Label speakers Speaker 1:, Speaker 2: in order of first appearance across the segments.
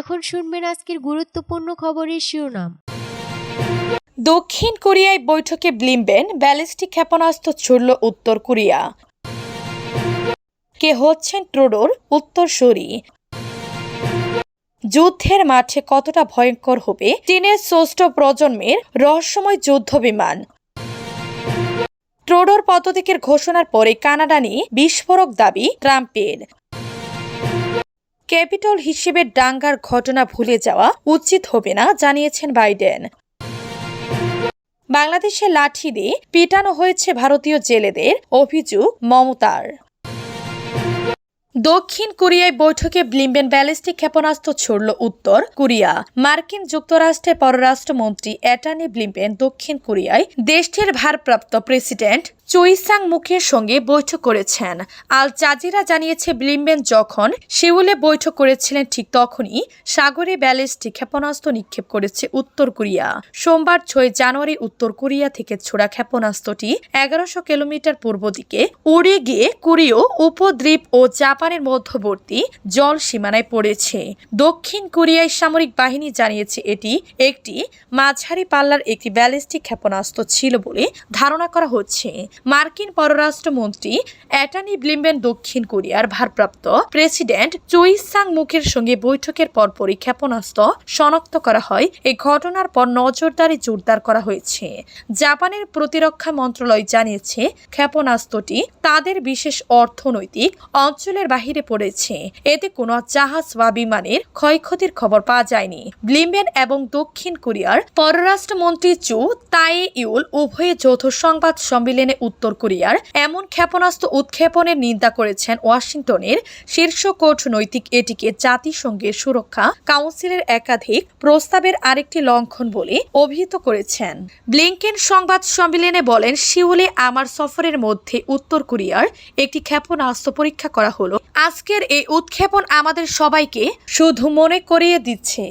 Speaker 1: এখন শুনবেন আজকের গুরুত্বপূর্ণ খবরের শিরোনাম।
Speaker 2: দক্ষিণ কোরিয়ায় বৈঠকে ব্লিমবেন, ব্যালিস্টিক ক্ষেপণাস্ত্র ছুড়ল উত্তর কোরিয়া। কে হচ্ছেন ট্রুডোর? উত্তরসূরি যুদ্ধের মাঠে কতটা ভয়ঙ্কর হবে? চীনের ষষ্ঠ প্রজন্মের রহস্যময় যুদ্ধ বিমান। ট্রোডোর পদত্যাগের ঘোষণার পরে কানাডা নিয়ে বিস্ফোরক দাবি ট্রাম্পের। ক্যাপিটল হিসেবে ডাঙ্গার ঘটনা ভুলে যাওয়া উচিত হবে না, জানিয়েছেন বাইডেন। বাংলাদেশে লাঠি দিয়ে পিটানো হয়েছে ভারতীয় জেলেদের, অভিযোগ মমতার। দক্ষিণ কোরিয়ায় বৈঠকে ব্লিম্বেন ব্যালিস্টিক ক্ষেপণাস্ত্র ছুড়ল উত্তর কোরিয়া। মার্কিন যুক্তরাষ্ট্রের পররাষ্ট্রমন্ত্রী অ্যাটানি ব্লিম্বেন দক্ষিণ কোরিয়ায় দেশটির ভারপ্রাপ্ত প্রেসিডেন্ট চুইসাং মুখের সঙ্গে বৈঠক করেছেন। আল জাজিরা জানিয়েছে, ব্লিমবেন যখন সেউলে বৈঠক করেছিলেন, ঠিক তখনই সাগরে ব্যালিস্টিক ক্ষেপণাস্ত্র নিক্ষেপ করেছে উত্তর কোরিয়া। সোমবার ছয় জানুয়ারি উত্তর কোরিয়া থেকে ছোড়া ক্ষেপণাস্ত্রটি এগারোশো কিলোমিটার পূর্ব দিকে উড়ে গিয়ে কোরীয় উপদ্বীপ ও জাপানের মধ্যবর্তী জল সীমানায় পড়েছে। দক্ষিণ কোরিয়ায় সামরিক বাহিনী জানিয়েছে, এটি একটি মাঝারি পাল্লার একটি ব্যালিস্টিক ক্ষেপণাস্ত্র ছিল বলে ধারণা করা হচ্ছে। মার্কিন পররাষ্ট্রমন্ত্রী অ্যাটানি ব্লিমবেন দক্ষিণ কোরিয়ার ভারপ্রাপ্ত প্রেসিডেন্ট চুই সাং মুখের সঙ্গে বৈঠকের পরপরই ক্ষেপণাস্ত্র শনাক্ত করা হয়। এই ঘটনার পর নজরদারি জোরদার করা হয়েছে। জাপানের প্রতিরক্ষা মন্ত্রণালয় জানিয়েছে, ক্ষেপণাস্ত্রটি তাদের বিশেষ অর্থনৈতিক অঞ্চলের বাহিরে পড়েছে। এতে কোনো জাহাজ বা বিমানের ক্ষয়ক্ষতির খবর পাওয়া যায়নি। ব্লিমবেন এবং দক্ষিণ কোরিয়ার পররাষ্ট্রমন্ত্রী চু তাই ইউল উভয়ে যৌথ সংবাদ সম্মেলনে উত্তর কোরিয়ার এমন ক্ষেপণাস্ত্র উৎক্ষেপণের নিন্দা করেছেন ওয়াশিংটনের শীর্ষ কূটনৈতিক এটিকে জাতিসংঘের সুরক্ষা কাউন্সিলের একাধিক প্রস্তাবের আরেকটি লঙ্ঘন বলে অভিহিত করেছেন। ব্লিংকেন সংবাদ সম্মেলনে বলেন, সিউলে আমার সফরের মধ্যে উত্তর কোরিয়ার একটি ক্ষেপণাস্ত্র পরীক্ষা করা হলো। আজকের এই উৎক্ষেপণ আমাদের সবাইকে শুধু মনে করিয়ে দিচ্ছে।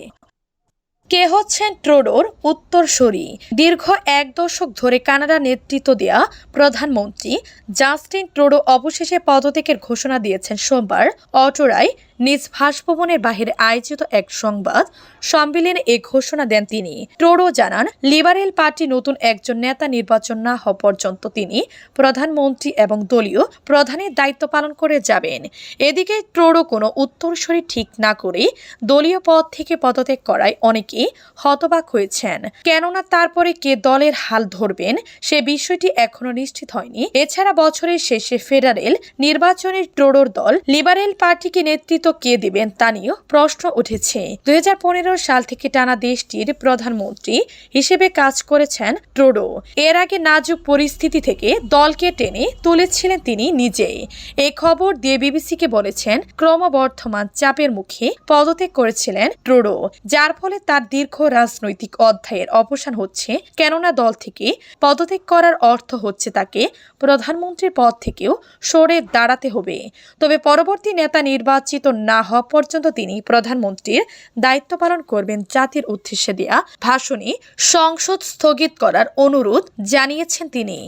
Speaker 2: কে হচ্ছেন ট্রোডোর উত্তরসূরি? দীর্ঘ এক দশক ধরে কানাডা নেতৃত্ব দেয়া প্রধানমন্ত্রী জাস্টিন ট্রোডো অবশেষে পদত্যাগের ঘোষণা দিয়েছেন সোমবার। অটোরায় নিজ বাসভবনের বাহিরে আয়োজিত এক সংবাদ সম্মেলনে এ ঘোষণা দেন তিনি। ট্রোডো জানান, লিবারেল পার্টি নতুন একজন নেতা নির্বাচন না হওয়া পর্যন্ত তিনি প্রধানমন্ত্রী এবং দলীয় প্রধানের দায়িত্ব পালন করে যাবেন। এদিকে ট্রোডো কোনো উত্তরসূরি ঠিক না করে দলীয় পদ থেকে পদত্যাগ করায় অনেকেই হতবাক হয়েছেন। কেননা তারপরে কে দলের হাল ধরবেন সে বিষয়টি এখনও নিশ্চিত হয়নি। এছাড়া বছরের শেষে ফেডারেল নির্বাচনের ট্রোডোর দল লিবারেল পার্টিকে নেতৃত্ব কে দিবেন তা নিয়েও প্রশ্ন উঠেছে। দুই হাজার পনেরো সাল থেকে টানা দেশটির প্রধানমন্ত্রী হিসেবে কাজ করেছেন ট্রোডো। এর আগে নাজুক পরিস্থিতি থেকে দলকে টেনে তুলেছিলেন তিনি নিজেই। এই খবর দিয়ে বিবিসিকে বলেছেন, ক্রমবর্ধমান চাপের মুখে পদত্যাগ করেছিলেন ট্রুডো, যার ফলে তার দীর্ঘ রাজনৈতিক অধ্যায়ের অবসান হচ্ছে, কেননা দল থেকে পদত্যাগ করার অর্থ হচ্ছে তাকে প্রধানমন্ত্রীর পদ থেকেও সরে দাঁড়াতে হবে। তবে পরবর্তী নেতা নির্বাচিত না হওয়া পর্যন্ত তিনি প্রধানমন্ত্রীর দায়িত্ব পালন করবেন জাতির উদ্দেশ্যে দেয়া ভাষণে সংসদ স্থগিত করার অনুরোধ জানিয়েছেন তিনি।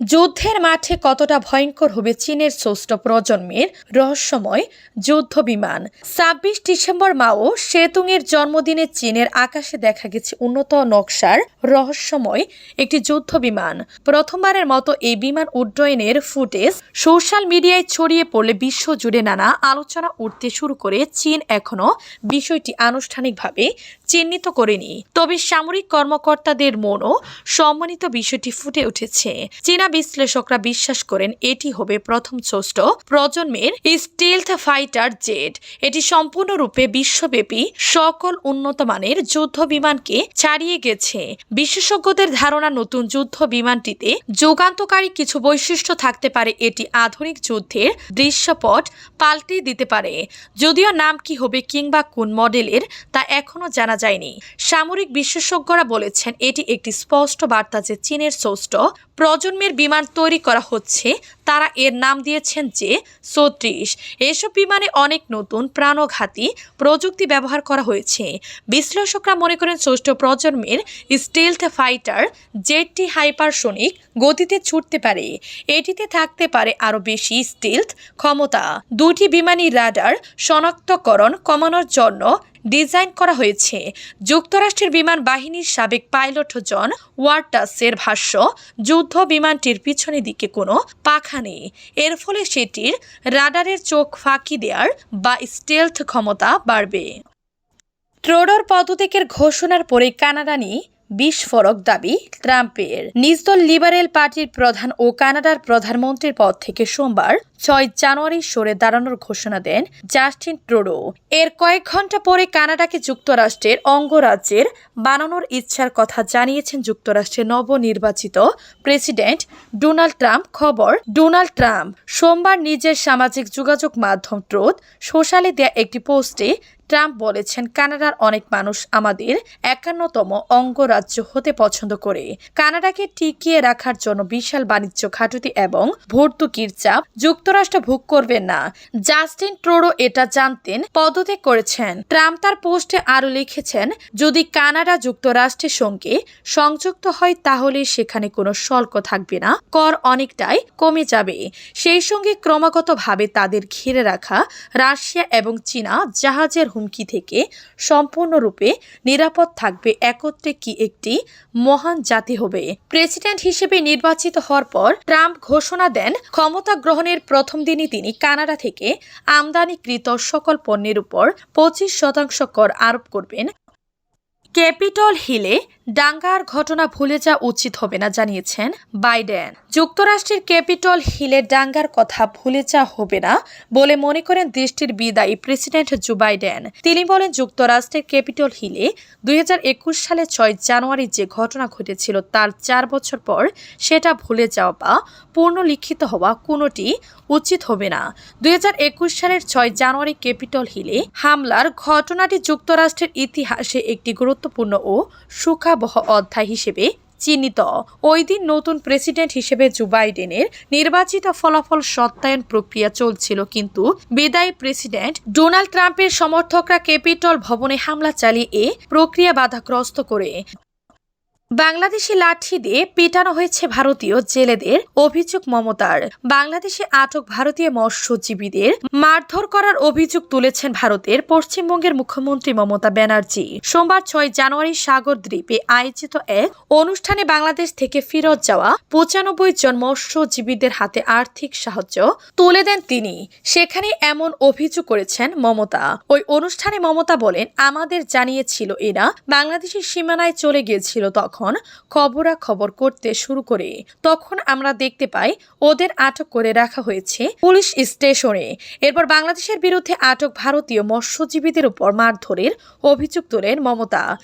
Speaker 2: যুদ্ধের মাঠে কতটা ভয়ঙ্কর হবে চীনের ষষ্ঠ প্রজন্মের রহস্যময় যুদ্ধ বিমান ছাব্বিশ ডিসেম্বর মাও সেতুংয়ের জন্মদিনে চীনের আকাশে দেখা গেছে উন্নত নকশার রহস্যময় একটি যুদ্ধ বিমান প্রথমবারের মতো এই বিমান উড্ডয়নের ফুটেজ সোশ্যাল মিডিয়ায় ছড়িয়ে পড়লে বিশ্ব জুড়ে নানা আলোচনা উঠতে শুরু করে চীন এখনও বিষয়টি আনুষ্ঠানিকভাবে চিহ্নিত করেনি। তবে সামরিক কর্মকর্তাদের মনও সম্মানিত বিষয়টি ফুটে উঠেছে। চীনা বিশ্লেষকরা বিশ্বাস করেন এটি হবে প্রথম ষষ্ঠ প্রজন্মের স্টিলথ ফাইটার জেট। এটি সম্পূর্ণরূপে বিশ্বব্যাপী সকল উন্নত মানের যুদ্ধ বিমানকে ছাড়িয়ে গেছে। বিশেষজ্ঞদের ধারণা, নতুন যুদ্ধ বিমানটিতে যুগান্তকারী কিছু বৈশিষ্ট্য থাকতে পারে। এটি আধুনিক যুদ্ধের দৃশ্যপট পাল্টে দিতে পারে। যদিও নাম কি হবে কিংবা কোন মডেলের তা এখনও জানা যায়নি। সামরিক বিশেষজ্ঞরা বলেছেন, এটি একটি স্পষ্ট বার্তা যে চীনের ষষ্ঠ প্রজন্মের বিমান তৈরি করা হচ্ছে, তারা এর নাম দিয়েছেন যে চৌত্রিশ। এসব বিমানে অনেক নতুন প্রাণঘাতী প্রযুক্তি ব্যবহার করা হয়েছে। বিশ্লেষকরা মনে করেন ষষ্ঠ প্রজন্মের স্টিলথ ফাইটার জেটটি হাইপারসোনিক গতিতে ছুটতে পারে। এটিতে থাকতে পারে আরও বেশি স্টিলথ ক্ষমতা। দুটি বিমানই রাডার শনাক্তকরণ কমানোর জন্য ডিজাইন করা হয়েছে। যুক্তরাষ্ট্রের বিমান বাহিনীর সাবেক পাইলট জন ওয়ার্টাসের ভাষ্য, যুদ্ধ বিমানটির পিছনে দিকে কোনো পাখা নেই। এর ফলে সেটির রাডারের চোখ ফাঁকি দেওয়ার বা স্টেলথ ক্ষমতা বাড়বে। ট্রোডর পদত্যাগের ঘোষণার পরে কানাডা নিয়ে বিস্ফোরক দাবি ট্রাম্পের। নিজ দল লিবারেল পার্টির প্রধান ও কানাডার প্রধানমন্ত্রীর পদ থেকে সোমবার, ছয় জানুয়ারি সরে দাঁড়ানোর ঘোষণা দেন জাস্টিন ট্রুডো। এর কয়েক ঘণ্টা পরে কানাডাকে যুক্তরাষ্ট্রের অঙ্গরাজ্যের বানানোর ইচ্ছার কথা জানিয়েছেন যুক্তরাষ্ট্রের নবনির্বাচিত প্রেসিডেন্ট ডোনাল্ড ট্রাম্প। খবর, ডোনাল্ড ট্রাম্প সোমবার নিজের সামাজিক যোগাযোগ মাধ্যম ট্রোথ সোশ্যালে দেয়া একটি পোস্টে ট্রাম্প বলেছেন, কানাডার অনেক মানুষ আমাদের একান্নতম অঙ্গরাজ্য হতে পছন্দ করে। কানাডাকে টিকিয়ে রাখার জন্য বিশাল বাণিজ্য ঘাটতি এবং ভর্তুকির চাপ যুক্তরাষ্ট্র ভোগ করবেন না। জাস্টিন ট্রোডো এটা জানতেন, পদত্যাগ করেছেন। ট্রাম্প তার পোস্টে আরও লিখেছেন, যদি কানাডা যুক্তরাষ্ট্রের সঙ্গে সংযুক্ত হয়, তাহলে সেখানে কোনো শুল্ক থাকবে না। কর অনেকটাই কমে যাবে। সেই সঙ্গে ক্রমাগতভাবে তাদের ঘিরে রাখা রাশিয়া এবং চীনা জাহাজের হুমকি থেকে সম্পূর্ণরূপে নিরাপদ থাকবে, একত্রে কি একটি মহান জাতি হবে। প্রেসিডেন্ট হিসেবে নির্বাচিত হওয়ার পর ট্রাম্প ঘোষণা দেন, ক্ষমতা গ্রহণের প্রথম দিনই তিনি কানাডা থেকে আমদানিকৃত সকল পণ্যের উপর পঁচিশ শতাংশ কর আরোপ করবেন। ক্যাপিটল হিলে দাঙ্গার ঘটনা ভুলে যাওয়া উচিত হবে না, জানিয়েছেন বাইডেন। যুক্তরাষ্ট্রের ক্যাপিটল হিলে ডাঙ্গার কথা ভুলে যাওয়া হবে না বলে মনে করেন দেশটির বিদায়ী প্রেসিডেন্ট জো বাইডেন। তিনি বলেন, যুক্তরাষ্ট্রের ক্যাপিটল হিলে দুই হাজার একুশ সালে ছয় জানুয়ারি যে ঘটনা ঘটেছিল তার চার বছর পর সেটা ভুলে যাওয়া বা পুনর্লিখিত হওয়া কোনোটি উচিত হবে না। দুই হাজার একুশ সালের ছয় জানুয়ারি ক্যাপিটল হিলে হামলার ঘটনাটি যুক্তরাষ্ট্রের ইতিহাসে একটি গুরুত্বপূর্ণ ও সুখাবহ অধ্যায় হিসেবে চিহ্নিত। ওই দিন নতুন প্রেসিডেন্ট হিসেবে জো বাইডেনের নির্বাচিত ফলাফল সত্যায়ন প্রক্রিয়া চলছিল, কিন্তু বিদায়ী প্রেসিডেন্ট ডোনাল্ড ট্রাম্পের সমর্থকরা ক্যাপিটল ভবনে হামলা চালিয়ে এ প্রক্রিয়া বাধাগ্রস্ত করে। বাংলাদেশি লাঠি দিয়ে পেটানো হয়েছে ভারতীয় জেলেদের অভিযোগ মমতার। বাংলাদেশে আটক ভারতীয় মৎস্যজীবীদের মারধর করার অভিযোগ তুলেছেন ভারতের পশ্চিমবঙ্গের মুখ্যমন্ত্রী মমতা ব্যানার্জি। সোমবার ছয় জানুয়ারি সাগর দ্বীপে আয়োজিত এক অনুষ্ঠানে বাংলাদেশ থেকে ফেরত যাওয়া পঁচানব্বই জন মৎস্যজীবীদের হাতে আর্থিক সাহায্য তুলে দেন তিনি। সেখানে এমন অভিযোগ করেছেন মমতা। ওই অনুষ্ঠানে মমতা বলেন, আমাদের জানিয়েছিল এরা বাংলাদেশের সীমানায় চলে গিয়েছিল তখন। খবরাখবর করতে শুরু করে। তখন আমরা দেখতে পাই, ওদের আটক করে রাখা হয়েছে পুলিশ স্টেশনে। এরপর বাংলাদেশের বিরুদ্ধে আটক ভারতীয় মৎস্যজীবীদের উপর মারধরের অভিযোগ তোলেন মমতা।